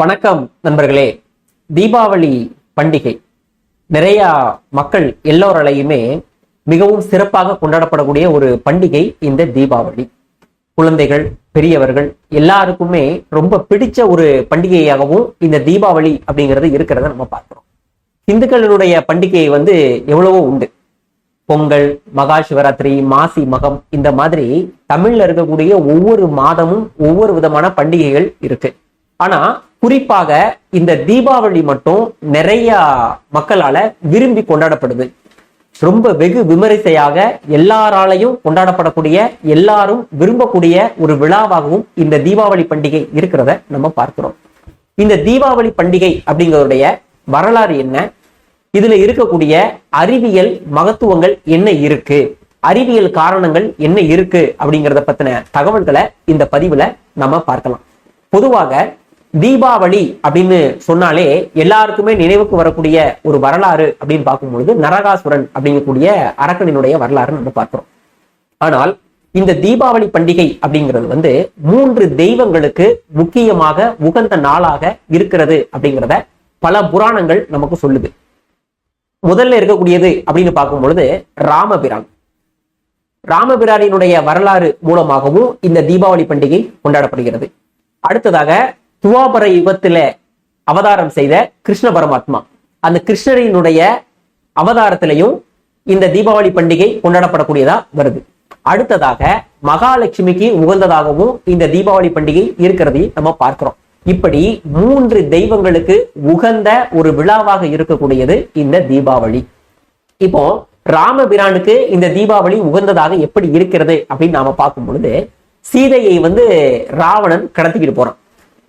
வணக்கம் நண்பர்களே. தீபாவளி பண்டிகை. நிறைய மக்கள் எல்லோராலையுமே மிகவும் சிறப்பாக கொண்டாடப்படக்கூடிய ஒரு பண்டிகை இந்த தீபாவளி. குழந்தைகள் பெரியவர்கள் எல்லாருக்குமே ரொம்ப பிடிச்ச ஒரு பண்டிகையாகவும் இந்த தீபாவளி அப்படிங்கிறது இருக்கிறத நம்ம பார்க்கிறோம். இந்துக்களினுடைய பண்டிகை வந்து எவ்வளவோ உண்டு. பொங்கல் மகா சிவராத்திரி மாசி மகம் இந்த மாதிரி தமிழ்ல இருக்கக்கூடிய ஒவ்வொரு மாதமும் ஒவ்வொரு விதமான பண்டிகைகள் இருக்கு. ஆனா குறிப்பாக இந்த தீபாவளி மட்டும் நிறைய மக்களால விரும்பி கொண்டாடப்படுது. ரொம்ப வெகு விமரிசையாக எல்லாராலையும் கொண்டாடப்படக்கூடிய எல்லாரும் விரும்பக்கூடிய ஒரு விழாவாகவும் இந்த தீபாவளி பண்டிகை இருக்கிறத நம்ம பார்க்கிறோம். இந்த தீபாவளி பண்டிகை அப்படிங்கிறதுடைய வரலாறு என்ன? இதுல இருக்கக்கூடிய அறிவியல் மகத்துவங்கள் என்ன இருக்கு? அறிவியல் காரணங்கள் என்ன இருக்கு அப்படிங்கறத பத்தின தகவல்களை இந்த பதிவுல நம்ம பார்க்கலாம். பொதுவாக தீபாவளி அப்படின்னு சொன்னாலே எல்லாருக்குமே நினைவுக்கு வரக்கூடிய ஒரு வரலாறு அப்படின்னு பார்க்கும்பொழுது நரகாசுரன் அப்படிங்கக்கூடிய அரக்கனினுடைய வரலாறு நம்ம பார்க்கிறோம். ஆனால் இந்த தீபாவளி பண்டிகை அப்படிங்கிறது வந்து மூன்று தெய்வங்களுக்கு முக்கியமாக உகந்த நாளாக இருக்கிறது அப்படிங்கிறத பல புராணங்கள் நமக்கு சொல்லுது. முதல்ல இருக்கக்கூடியது அப்படின்னு பார்க்கும் பொழுது ராமபிரான். ராமபிரானினுடைய வரலாறு மூலமாகவும் இந்த தீபாவளி பண்டிகை கொண்டாடப்படுகிறது. அடுத்ததாக துவாபர யுகத்துல அவதாரம் செய்த கிருஷ்ண பரமாத்மா. அந்த கிருஷ்ணரினுடைய அவதாரத்திலையும் இந்த தீபாவளி பண்டிகை கொண்டாடப்படக்கூடியதா வருது. அடுத்ததாக மகாலட்சுமிக்கு உகந்ததாகவும் இந்த தீபாவளி பண்டிகை இருக்கிறதையும் நம்ம பார்க்கிறோம். இப்படி மூன்று தெய்வங்களுக்கு உகந்த ஒரு விழாவாக இருக்கக்கூடியது இந்த தீபாவளி. இப்போ ராமபிரானுக்கு இந்த தீபாவளி உகந்ததாக எப்படி இருக்கிறது அப்படின்னு நாம பார்க்கும் பொழுது சீதையை வந்து ராவணன் கடத்திக்கிட்டு போறான்.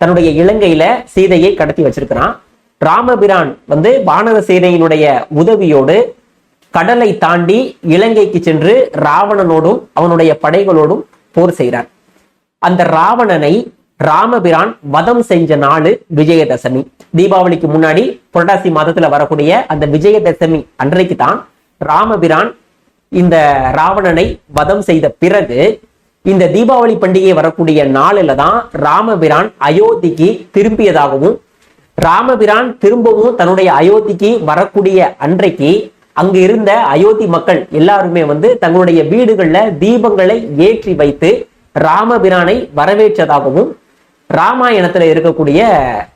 தன்னுடைய இலங்கையில சீதையை கடத்தி வச்சிருக்கிறான். ராமபிரான் வந்து வானர சேனையினுடைய உதவியோடு கடலை தாண்டி இலங்கைக்கு சென்று ராவணனோடும் அவனுடைய படைகளோடும் போர் செய்கிறார். அந்த ராவணனை ராமபிரான் வதம் செஞ்ச நாள் விஜயதசமி. தீபாவளிக்கு முன்னாடி புரட்டாசி மாதத்துல வரக்கூடிய அந்த விஜயதசமி அன்றைக்கு தான் ராமபிரான் இந்த ராவணனை வதம் செய்த பிறகு இந்த தீபாவளி பண்டிகை வரக்கூடிய நாளில தான் ராமபிரான் அயோத்திக்கு திரும்பியதாகவும் ராமபிரான் திரும்பவும் தன்னுடைய அயோத்திக்கு வரக்கூடிய அன்றைக்கு அங்கு இருந்த அயோத்தி மக்கள் எல்லாருமே வந்து தங்களுடைய வீடுகள்ல தீபங்களை ஏற்றி வைத்து ராமபிரானை வரவேற்றதாகவும் ராமாயணத்துல இருக்கக்கூடிய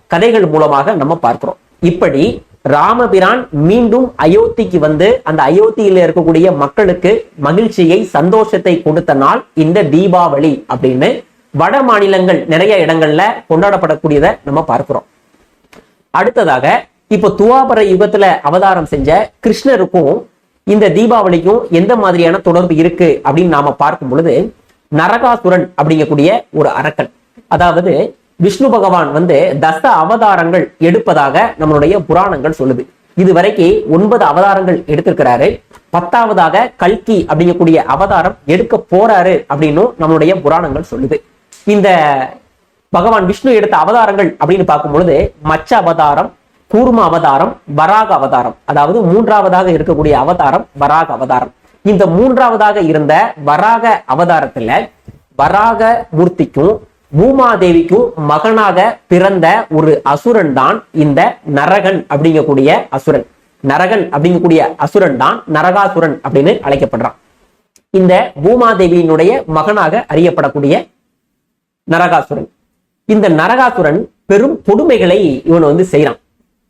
கதைகள் மூலமாக நம்ம பார்க்கிறோம். இப்படி ராமபிரான் மீண்டும் அயோத்திக்கு வந்து அந்த அயோத்தியில இருக்கக்கூடிய மக்களுக்கு மகிழ்ச்சியை சந்தோஷத்தை கொடுத்த நாள் இந்த தீபாவளி அப்படின்னு வட மாநிலங்கள் நிறைய இடங்கள்ல கொண்டாடப்படக்கூடியதை நம்ம பார்க்கிறோம். அடுத்ததாக இப்போ துவாபர யுகத்துல அவதாரம் செஞ்ச கிருஷ்ணருக்கும் இந்த தீபாவளிக்கும் எந்த மாதிரியான தொடர்பு இருக்கு அப்படின்னு நாம பார்க்கும் பொழுது நரகாசுரன் அப்படிங்கக்கூடிய ஒரு அரக்கன் அதாவது விஷ்ணு பகவான் வந்து தச அவதாரங்கள் எடுப்பதாக நம்மளுடைய புராணங்கள் சொல்லுது. இதுவரைக்கும் ஒன்பது அவதாரங்கள் எடுத்திருக்கிறாரு. பத்தாவதாக கல்கி அப்படிங்கக்கூடிய அவதாரம் எடுக்க போறாரு அப்படின்னு நம்மளுடைய புராணங்கள் சொல்லுது. இந்த பகவான் விஷ்ணு எடுத்த அவதாரங்கள் அப்படின்னு பார்க்கும் பொழுது மச்ச அவதாரம் கூர்ம அவதாரம் வராக அவதாரம். அதாவது மூன்றாவதாக இருக்கக்கூடிய அவதாரம் வராக அவதாரம். இந்த மூன்றாவதாக இருந்த வராக அவதாரத்துல வராக மூர்த்திக்கும் பூமாதேவிக்கும் மகனாக பிறந்த ஒரு அசுரன் தான் இந்த நரகன் அப்படிங்கக்கூடிய அசுரன். நரகன் அப்படிங்கக்கூடிய அசுரன் தான் நரகாசுரன் அப்படின்னு அழைக்கப்படுறான். இந்த பூமாதேவியினுடைய மகனாக அறியப்படக்கூடிய நரகாசுரன். இந்த நரகாசுரன் பெரும் கொடுமைகளை இவன் வந்து செய்யறான்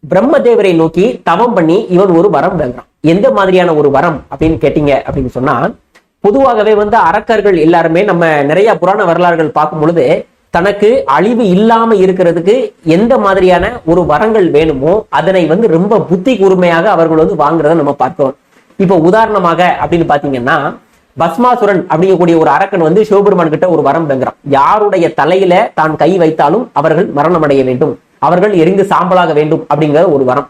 பிரம்மதேவரை நோக்கி தவம் பண்ணி இவன் ஒரு வரம் வேங்குறான். எந்த மாதிரியான ஒரு வரம் அப்படின்னு கேட்டீங்க அப்படின்னு சொன்னா பொதுவாகவே வந்து அரக்கர்கள் எல்லாருமே நம்ம நிறைய புராண வரலாறுகள் பார்க்கும் பொழுது தனக்கு அழிவு இல்லாம இருக்கிறதுக்கு எந்த மாதிரியான ஒரு வரங்கள் வேணுமோ அதனை வந்து ரொம்ப புத்தி கூர்மையாக அவர்கள் வந்து வாங்குறத நம்ம பார்க்கிறோம் இப்போ உதாரணமாக அப்படின்னு பாத்தீங்கன்னா பஸ்மாசுரன் அப்படிங்கக்கூடிய ஒரு அரக்கன் வந்து சிவபெருமான் கிட்ட ஒரு வரம் பெங்குறான் யாருடைய தலையில தான் கை வைத்தாலும் அவர்கள் மரணம் அடைய வேண்டும். அவர்கள் எரிந்து சாம்பலாக வேண்டும் அப்படிங்கிற ஒரு வரம்.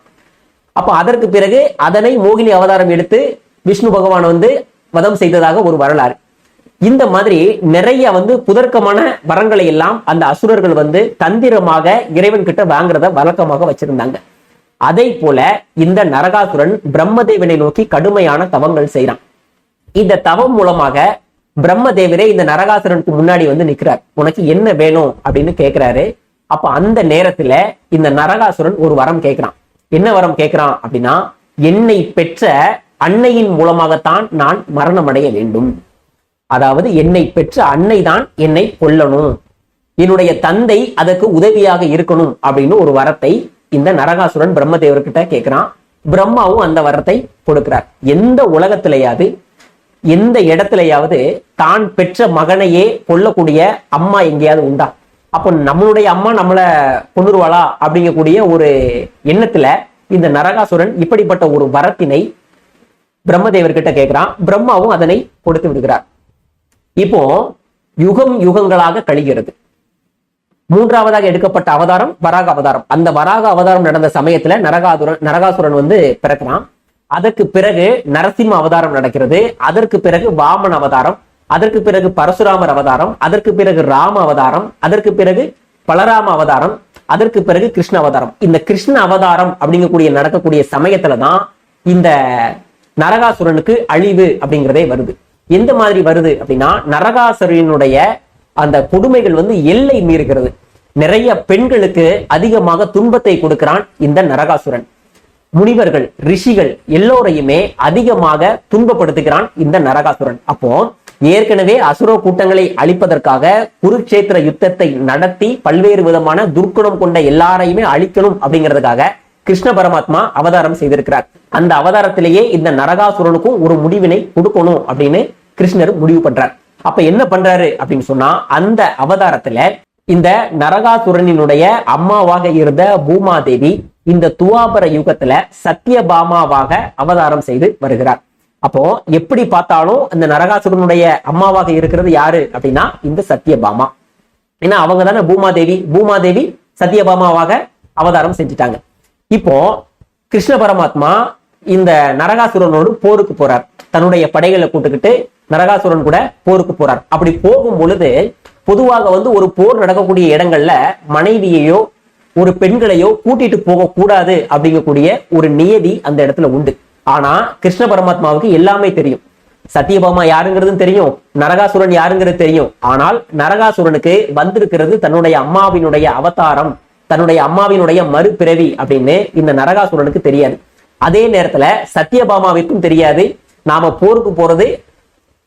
அப்ப அதற்கு பிறகு அதனை மோகினி அவதாரம் எடுத்து விஷ்ணு பகவான் வந்து வதம் செய்ததாக ஒரு வரலாறு. இந்த மாதிரி நிறைய வந்து புதர்க்கமான வரங்களை எல்லாம் அந்த அசுரர்கள் வந்து தந்திரமாக இறைவன் கிட்ட வாங்குறத வழக்கமாக வச்சிருந்தாங்க. அதை போல இந்த நரகாசுரன் பிரம்மதேவனை நோக்கி கடுமையான தவங்கள் செய்யறான் இந்த தவம் மூலமாக பிரம்மதேவரே இந்த நரகாசுரனுக்கு முன்னாடி வந்து நிக்கிறார். உனக்கு என்ன வேணும் அப்படின்னு கேட்கிறாரு அப்ப அந்த நேரத்துல இந்த நரகாசுரன் ஒரு வரம் கேட்கிறான் என்ன வரம் கேட்கிறான் அப்படின்னா என்னை பெற்ற அன்னையின் மூலமாகத்தான் நான் மரணமடைய வேண்டும். அதாவது என்னை பெற்ற அன்னை தான் என்னை கொல்லணும். என்னுடைய தந்தை அதற்கு உதவியாக இருக்கணும் அப்படின்னு ஒரு வரத்தை இந்த நரகாசுரன் பிரம்மதேவர்கிட்ட கேட்கிறான். பிரம்மாவும் அந்த வரத்தை கொடுக்கிறார். எந்த உலகத்திலேயாவது எந்த இடத்துலையாவது தான் பெற்ற மகனையே கொல்லக்கூடிய அம்மா எங்கேயாவது உண்டா? அப்போ நம்மளுடைய அம்மா நம்மளை கொண்டுருவாளா அப்படிங்கக்கூடிய ஒரு எண்ணத்துல இந்த நரகாசுரன் இப்படிப்பட்ட ஒரு வரத்தினை பிரம்மதேவர்கிட்ட கேட்கிறான் பிரம்மாவும் அதனை கொடுத்து விடுகிறார். இப்போ யுகம் யுகங்களாக கழிகிறது. மூன்றாவதாக எடுக்கப்பட்ட அவதாரம் வராக அவதாரம். அந்த வராக அவதாரம் நடந்த சமயத்துல நரகாசுரன் நரகாசுரன் வந்து பிறக்கிறான். அதற்கு பிறகு நரசிம்ம அவதாரம் நடக்கிறது. அதற்கு பிறகு வாமன் அவதாரம். அதற்கு பிறகு பரசுராமர் அவதாரம். அதற்கு பிறகு ராம அவதாரம். அதற்கு பிறகு பலராம அவதாரம். அதற்கு பிறகு கிருஷ்ண அவதாரம். இந்த கிருஷ்ண அவதாரம் அப்படிங்கக்கூடிய நடக்கக்கூடிய சமயத்துல தான் இந்த நரகாசுரனுக்கு அழிவு அப்படிங்கிறதே வருது. எந்த மாதிரி வருது அப்படின்னா நரகாசுரனுடைய அந்த கொடுமைகள் வந்து எல்லை மீறுகிறது. நிறைய பெண்களுக்கு அதிகமாக துன்பத்தை கொடுக்கிறான் இந்த நரகாசுரன். முனிவர்கள் ரிஷிகள் எல்லோரையுமே அதிகமாக துன்பப்படுத்துகிறான் இந்த நரகாசுரன். அப்போ ஏற்கனவே அசுர கூட்டங்களை அழிப்பதற்காக குருக்ஷேத்திர யுத்தத்தை நடத்தி பல்வேறு விதமான துர்க்குணம் கொண்ட எல்லாரையுமே அழிக்கணும் அப்படிங்கிறதுக்காக கிருஷ்ண பரமாத்மா அவதாரம் செய்திருக்கிறார். அந்த அவதாரத்திலேயே இந்த நரகாசுரனுக்கும் ஒரு முடிவினை கொடுக்கணும் அப்படின்னு கிருஷ்ணர் முடிவு பண்றார். அப்ப என்ன பண்றாரு அப்படின்னு சொன்னா அந்த அவதாரத்துல இந்த நரகாசுரனினுடைய அம்மாவாக இருந்த பூமாதேவி இந்த துவாபர யுகத்துல சத்தியபாமாவாக அவதாரம் செய்து வருகிறார். அப்போ எப்படி பார்த்தாலும் இந்த நரகாசுரனுடைய அம்மாவாக இருக்கிறது யாரு அப்படின்னா இந்த சத்தியபாமா ஏன்னா அவங்க தானே பூமாதேவி. பூமாதேவி சத்தியபாமாவாக அவதாரம் செஞ்சுட்டாங்க. இப்போ கிருஷ்ண பரமாத்மா இந்த நரகாசுரனோடு போருக்கு போறார். தன்னுடைய படைகளை கூட்டுக்கிட்டு நரகாசுரன் கூட போருக்கு போறார். அப்படி போகும் பொழுது பொதுவாக வந்து ஒரு போர் நடக்கக்கூடிய இடங்கள்ல மனைவியையோ ஒரு பெண்களையோ கூட்டிட்டு போக கூடாது அப்படிங்கக்கூடிய ஒரு நியதி அந்த இடத்துல உண்டு. ஆனா கிருஷ்ண பரமாத்மாவுக்கு எல்லாமே தெரியும். சத்தியபாமா யாருங்கிறதும் தெரியும் நரகாசுரன் யாருங்கிறது தெரியும். ஆனால் நரகாசுரனுக்கு வந்திருக்கிறது தன்னுடைய அம்மாவினுடைய அவதாரம். தன்னுடைய அம்மாவினுடைய மறுபிறவி அப்படின்னு இந்த நரகாசுரனுக்கு தெரியாது. அதே நேரத்துல சத்தியபாமாவிற்கும் தெரியாது. நாம போருக்கு போறது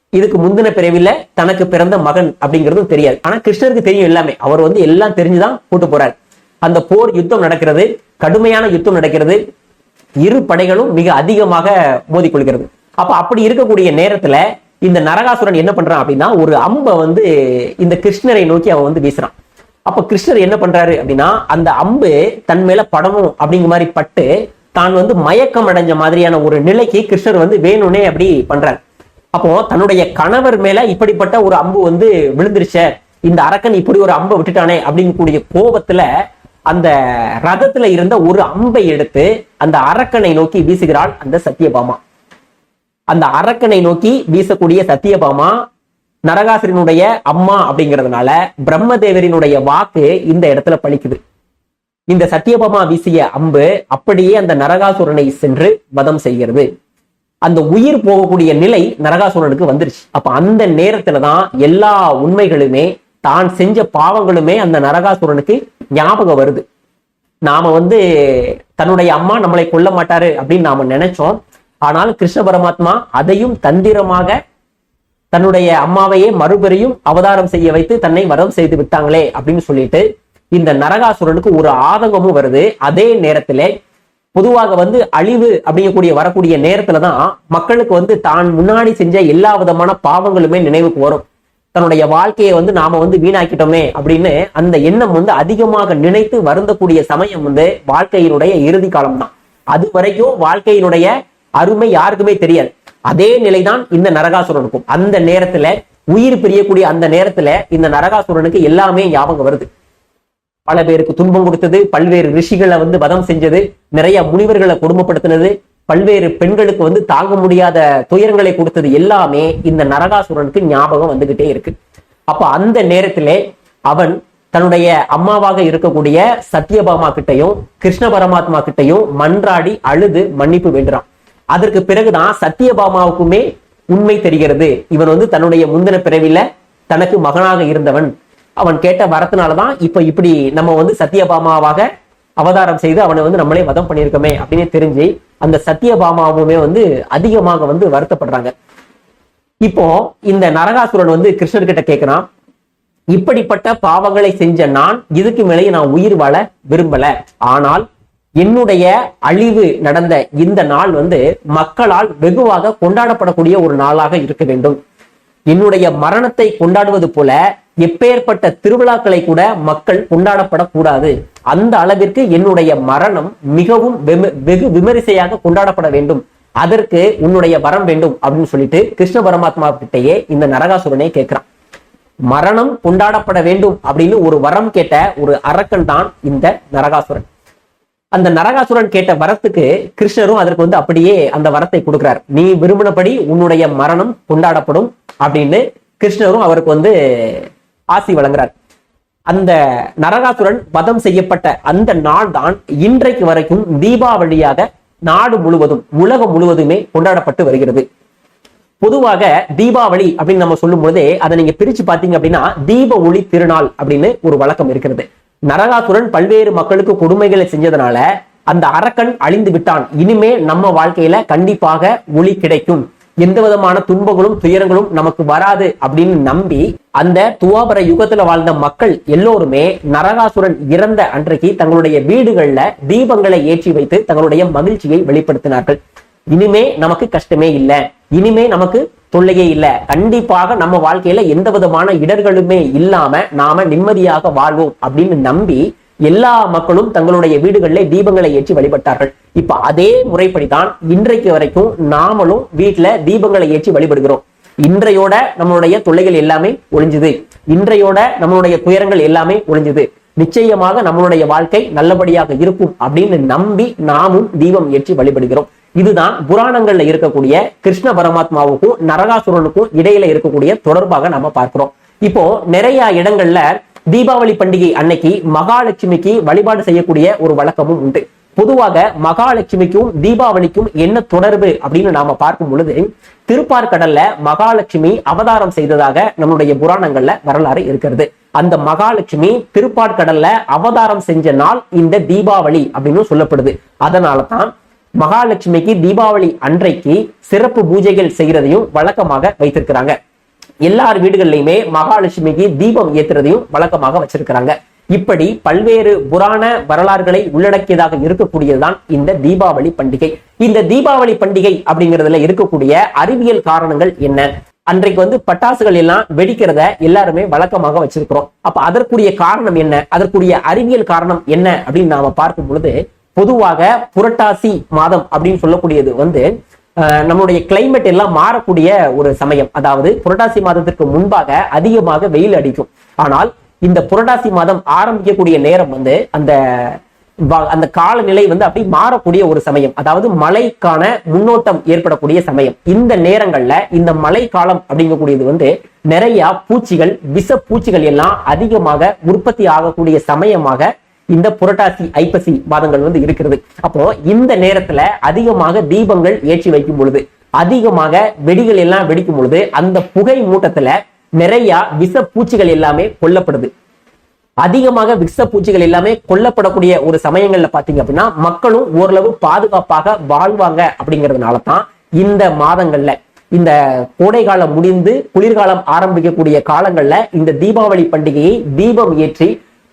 இதுக்கு முந்தின பிறவில தனக்கு பிறந்த மகன் அப்படிங்கிறதும் தெரியாது. ஆனா கிருஷ்ணருக்கு தெரியும் எல்லாமே. அவர் வந்து எல்லாம் தெரிஞ்சுதான் கூட்டு போறார். அந்த போர் யுத்தம் நடக்கிறது கடுமையான யுத்தம் நடக்கிறது. இரு படைகளும் மிக அதிகமாக மோதிக்கொள்கிறது அப்ப அப்படி இருக்கக்கூடிய நேரத்துல இந்த நரகாசுரன் என்ன பண்றான் அப்படின்னா ஒரு அம்ப வந்து இந்த கிருஷ்ணரை நோக்கி அவன் வந்து வீசுறான். அப்ப கிருஷ்ணர் என்ன பண்றாரு அப்படின்னா அந்த அம்பு தன் மேல படணும் அப்படிங்கிற மாதிரி பட்டு தான் வந்து மயக்கம் அடைஞ்ச மாதிரியான ஒரு நிலைக்கு கிருஷ்ணர் வந்து வேணும்னே அப்படி பண்றாரு. அப்போ தன்னுடைய கணவர் மேல இப்படிப்பட்ட ஒரு அம்பு வந்து விழுந்துருச்ச இந்த அரக்கன் இப்படி ஒரு அம்பை விட்டுட்டானே அப்படிங்கக்கூடிய கோபத்துல அந்த ரதத்துல இருந்த ஒரு அம்பை எடுத்து அந்த அரக்கனை நோக்கி வீசுகிறாள் அந்த சத்தியபாமா அந்த அரக்கனை நோக்கி வீசக்கூடிய சத்தியபாமா நரகாசுரனுடைய அம்மா அப்படிங்கிறதுனால பிரம்மதேவரினுடைய வாக்கு இந்த இடத்துல பழிக்குது. இந்த சத்தியபமா வீசிய அம்பு அப்படியே அந்த நரகாசுரனை சென்று வதம் செய்கிறது. அந்த உயிர் போகக்கூடிய நிலை நரகாசுரனுக்கு வந்துருச்சு. அப்ப அந்த நேரத்துல தான் எல்லா உண்மைகளுமே தான் செஞ்ச பாவங்களுமே அந்த நரகாசுரனுக்கு ஞாபகம் வருது. நாம வந்து தன்னுடைய அம்மா நம்மளை கொல்ல மாட்டாரு அப்படின்னு நாம நினைச்சோம். ஆனால் கிருஷ்ண பரமாத்மா அதையும் தந்திரமாக தன்னுடைய அம்மாவையே மறுபடியும் அவதாரம் செய்ய வைத்து தன்னை வரம் செய்து விட்டாங்களே அப்படின்னு சொல்லிட்டு இந்த நரகாசுரனுக்கு ஒரு ஆதங்கமும் வருது. அதே நேரத்திலே பொதுவாக வந்து அழிவு அப்படிங்கக்கூடிய வரக்கூடிய நேரத்துல தான் மக்களுக்கு வந்து தான் முன்னாடி செஞ்ச எல்லா விதமான பாவங்களுமே நினைவுக்கு வரும். தன்னுடைய வாழ்க்கையை வந்து நாம வந்து வீணாக்கிட்டோமே அப்படின்னு அந்த எண்ணம் வந்து அதிகமாக நினைத்து வருந்தக்கூடிய சமயம் வந்து வாழ்க்கையினுடைய இறுதி காலம் தான் அது வரைக்கும் வாழ்க்கையினுடைய அருமை யாருக்குமே தெரியாது. அதே நிலைதான் இந்த நரகாசுரனுக்கும். அந்த நேரத்துல உயிர் பிரியக்கூடிய அந்த நேரத்துல இந்த நரகாசுரனுக்கு எல்லாமே ஞாபகம் வருது. பல பேருக்கு துன்பம் கொடுத்தது பல்வேறு ரிஷிகளை வந்து வதம் செஞ்சது நிறைய முனிவர்களை கொடுமைப்படுத்தினது பல்வேறு பெண்களுக்கு வந்து தாங்க முடியாத துயரங்களை கொடுத்தது எல்லாமே இந்த நரகாசுரனுக்கு ஞாபகம் வந்துகிட்டே இருக்கு. அப்ப அந்த நேரத்திலே அவன் தன்னுடைய அம்மாவாக இருக்கக்கூடிய சத்யபாமா கிட்டையும் கிருஷ்ண பரமாத்மா கிட்டையும் மன்றாடி அழுது மன்னிப்பு வேண்டுறான். அதற்கு பிறகுதான் சத்யபாமாவுக்குமே உண்மை தெரிகிறது. இவன் வந்து தன்னுடைய முந்தின பிறவில தனக்கு மகனாக இருந்தவன். அவன் கேட்ட வரத்தினாலதான் இப்ப இப்படி நம்ம வந்து சத்யபாமாவாக அவதாரம் செய்து அவனை வந்து நம்மளே வதம் பண்ணியிருக்கோமே அப்படின்னு தெரிஞ்சு அந்த சத்தியபாமாவுமே வந்து அதிகமாக வந்து வருத்தப்படுறாங்க. இப்போ இந்த நரகாசுரன் வந்து கிருஷ்ணர்கிட்ட கேட்கிறான் இப்படிப்பட்ட பாவங்களை செஞ்ச நான் இதுக்கு மேலேயே நான் உயிர் வாழ விரும்பல. ஆனால் என்னுடைய அழிவு நடந்த இந்த நாள் வந்து மக்களால் வெகுவாக கொண்டாடப்படக்கூடிய ஒரு நாளாக இருக்க வேண்டும். என்னுடைய மரணத்தை கொண்டாடுவது போல எப்பேற்பட்ட திருவிழாக்களை கூட மக்கள் கொண்டாடப்படக்கூடாது. அந்த அளவிற்கு என்னுடைய மரணம் மிகவும் வெம- வெகு விமரிசையாக கொண்டாடப்பட வேண்டும். அதற்கு உன்னுடைய வரம் வேண்டும் அப்படின்னு சொல்லிட்டு கிருஷ்ண பரமாத்மா கிட்டயே இந்த நரகாசுரனை கேட்கிறான். மரணம் கொண்டாடப்பட வேண்டும் அப்படின்னு ஒரு வரம் கேட்ட ஒரு அரக்கன் தான் இந்த நரகாசுரன். அந்த நரகாசுரன் கேட்ட வரத்துக்கு கிருஷ்ணரும் அதற்கு வந்து அப்படியே அந்த வரத்தை கொடுக்கிறார். நீ விரும்பினபடி உன்னுடைய மரணம் கொண்டாடப்படும் அப்படின்னு கிருஷ்ணரும் அவருக்கு வந்து ஆசி வழங்குறார். அந்த நரகாசுரன் வதம் செய்யப்பட்ட அந்த நாள் தான் இன்றைக்கு வரைக்கும் தீபாவளியாக நாடு முழுவதும் உலகம் முழுவதுமே கொண்டாடப்பட்டு வருகிறது. பொதுவாக தீபாவளி அப்படின்னு நம்ம சொல்லும் பொழுதே அதை நீங்க பிரிச்சு பாத்தீங்க அப்படின்னா தீப ஒளி திருநாள் அப்படின்னு ஒரு வழக்கம் இருக்கிறது. நரகாசுரன் பல்வேறு மக்களுக்கு கொடுமைகளை செஞ்சதுனால அந்த அரக்கன் அழிந்து விட்டான். இனிமே நம்ம வாழ்க்கையில கண்டிப்பாக ஒளி கிடைக்கும். எந்த விதமான துன்பங்களும் துயரங்களும் நமக்கு வராது அப்படின்னு நம்பி அந்த துவாபர யுகத்துல வாழ்ந்த மக்கள் எல்லோருமே நரகாசுரன் இறந்த அன்றைக்கு தங்களுடைய வீடுகள்ல தீபங்களை ஏற்றி வைத்து தங்களுடைய மகிழ்ச்சியை வெளிப்படுத்தினார்கள். இனிமே நமக்கு கஷ்டமே இல்லை. இனிமே நமக்கு தொல்லையே இல்ல. கண்டிப்பாக நம்ம வாழ்க்கையில எந்த விதமான இடர்களுமே இல்லாம நாம நிம்மதியாக வாழ்வோம் அப்படின்னு நம்பி எல்லா மக்களும் தங்களுடைய வீடுகளிலே தீபங்களை ஏற்றி வழிபட்டார்கள். இப்ப அதே முறைப்படிதான் இன்றைக்கு வரைக்கும் நாமளும் வீட்டுல தீபங்களை ஏற்றி வழிபடுகிறோம். இன்றையோட நம்மளுடைய தொல்லைகள் எல்லாமே ஒளிஞ்சுது இன்றையோட நம்மளுடைய துயரங்கள் எல்லாமே ஒளிஞ்சுது நிச்சயமாக நம்மளுடைய வாழ்க்கை நல்லபடியாக இருக்கும் அப்படின்னு நம்பி நாமும் தீபம் ஏற்றி வழிபடுகிறோம். இதுதான் புராணங்கள்ல இருக்கக்கூடிய கிருஷ்ண பரமாத்மாவுக்கும் நரகாசுரனுக்கும் இடையில இருக்கக்கூடிய தொடர்பாக நம்ம பார்க்கிறோம். இப்போ நிறைய இடங்கள்ல தீபாவளி பண்டிகை அன்னைக்கு மகாலட்சுமிக்கு வழிபாடு செய்யக்கூடிய ஒரு வழக்கமும் உண்டு. பொதுவாக மகாலட்சுமிக்கும் தீபாவளிக்கும் என்ன தொடர்பு அப்படின்னு நாம பார்க்கும் பொழுது திருப்பார்கடல்ல மகாலட்சுமி அவதாரம் செய்ததாக நம்மளுடைய புராணங்கள்ல வரலாறு இருக்கிறது. அந்த மகாலட்சுமி திருப்பார்கடல்ல அவதாரம் செஞ்ச நாள் இந்த தீபாவளி அப்படின்னு சொல்லப்படுது. அதனால தான் மகாலட்சுமிக்கு தீபாவளி அன்றைக்கு சிறப்பு பூஜைகள் செய்யறதையும் வழக்கமாக வைத்திருக்கிறாங்க. எல்லார் வீடுகள்லயுமே மகாலட்சுமிக்கு தீபம் ஏத்துறதையும் வழக்கமாக வச்சிருக்கிறாங்க. இப்படி பல்வேறு புராண வரலாறுகளை உள்ளடக்கியதாக இருக்கக்கூடியதுதான் இந்த தீபாவளி பண்டிகை. இந்த தீபாவளி பண்டிகை அப்படிங்கிறதுல இருக்கக்கூடிய அறிவியல் காரணங்கள் என்ன? அன்றைக்கு வந்து பட்டாசுகள் எல்லாம் வெடிக்கிறத எல்லாருமே வழக்கமாக வச்சிருக்கிறோம். அப்ப அதற்குரிய காரணம் என்ன? அதற்குரிய அறிவியல் காரணம் என்ன அப்படின்னு நாம பார்க்கும் பொழுது பொதுவாக புரட்டாசி மாதம் அப்படின்னு சொல்லக்கூடியது வந்து நம்மளுடைய கிளைமேட் எல்லாம் மாறக்கூடிய ஒரு சமயம். அதாவது புரட்டாசி மாதத்திற்கு முன்பாக அதிகமாக வெயில் அடிக்கும். ஆனால் இந்த புரட்டாசி மாதம் ஆரம்பிக்கக்கூடிய நேரம் வந்து அந்த அந்த காலநிலை வந்து அப்படி மாறக்கூடிய ஒரு சமயம். அதாவது மழைக்கான முன்னோட்டம் ஏற்படக்கூடிய சமயம். இந்த நேரங்கள்ல இந்த மழை காலம் அப்படிங்கக்கூடியது வந்து நிறைய பூச்சிகள் விஷ பூச்சிகள் எல்லாம் அதிகமாக உற்பத்தி ஆகக்கூடிய சமயமாக இந்த புரட்டாசி ஐப்பசி மாதங்கள் வந்து இருக்கிறது. அப்போ இந்த நேரத்துல அதிகமாக தீபங்கள் ஏற்றி வைக்கும் பொழுது அதிகமாக வெடிகள் எல்லாம் வெடிக்கும் பொழுது அந்த புகை மூட்டத்துல நிறைய விஷ பூச்சிகள் எல்லாமே கொல்லப்படுது. அதிகமாக விஷ பூச்சிகள் எல்லாமே கொல்லப்படக்கூடிய ஒரு சமயங்கள்ல பாத்தீங்க அப்படின்னா மக்களும் ஓரளவு பாதுகாப்பாக வாழ்வாங்க அப்படிங்கிறதுனால தான் இந்த மாதங்கள்ல இந்த கோடை காலம் முடிந்து குளிர்காலம் ஆரம்பிக்கக்கூடிய காலங்கள்ல இந்த தீபாவளி பண்டிகையை தீபம் ஏற்றி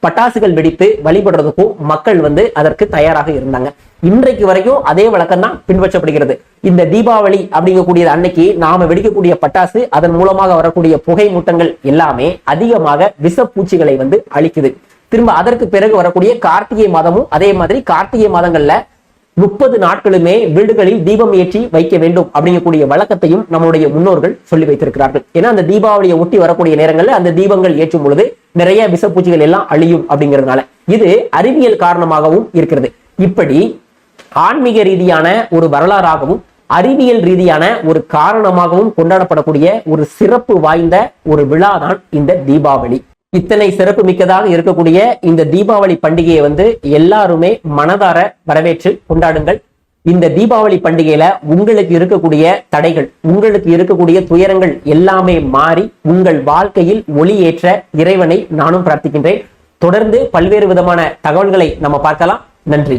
பட்டாசுகள் வெடித்து வழிபடுறதுக்கும் மக்கள் வந்து அதற்கு தயாராக இருந்தாங்க. இன்றைக்கு வரைக்கும் அதே வழக்கம் தான் பின்பற்றப்படுகிறது. இந்த தீபாவளி அப்படிங்கக்கூடியது அன்னைக்கு நாம வெடிக்கக்கூடிய பட்டாசு அதன் மூலமாக வரக்கூடிய புகை மூட்டங்கள் எல்லாமே அதிகமாக விஷப்பூச்சிகளை வந்து அழிக்குது. திரும்ப அதற்கு பிறகு வரக்கூடிய கார்த்திகை மாதமும் அதே மாதிரி கார்த்திகை மாதங்கள்ல முப்பது நாட்களுமே வீடுகளில் தீபம் ஏற்றி வைக்க வேண்டும் அப்படிங்கக்கூடிய வழக்கத்தையும் நம்மளுடைய முன்னோர்கள் சொல்லி வைத்திருக்கிறார்கள். ஏன்னா அந்த தீபாவளியை ஒட்டி வரக்கூடிய நேரங்களில் அந்த தீபங்கள் ஏற்றும் பொழுது நிறைய விஷப்பூச்சிகள் எல்லாம் அழியும் அப்படிங்கிறதுனால இது அறிவியல் காரணமாகவும் இருக்கிறது. இப்படி ஆன்மீக ரீதியான ஒரு வரலாறாகவும் அறிவியல் ரீதியான ஒரு காரணமாகவும் கொண்டாடப்படக்கூடிய ஒரு சிறப்பு வாய்ந்த ஒரு விழா தான் இந்த தீபாவளி. இத்தனை சிறப்பு மிக்கதாக இருக்கக்கூடிய இந்த தீபாவளி பண்டிகையை வந்து எல்லாருமே மனதார வரவேற்று கொண்டாடுங்கள். இந்த தீபாவளி பண்டிகையில உங்களுக்கு இருக்கக்கூடிய தடைகள் உங்களுக்கு இருக்கக்கூடிய துயரங்கள் எல்லாமே மாறி உங்கள் வாழ்க்கையில் ஒளியேற்ற இறைவனை நானும் பிரார்த்திக்கின்றேன். தொடர்ந்து பல்வேறு விதமான தகவல்களை நம்ம பார்க்கலாம். நன்றி.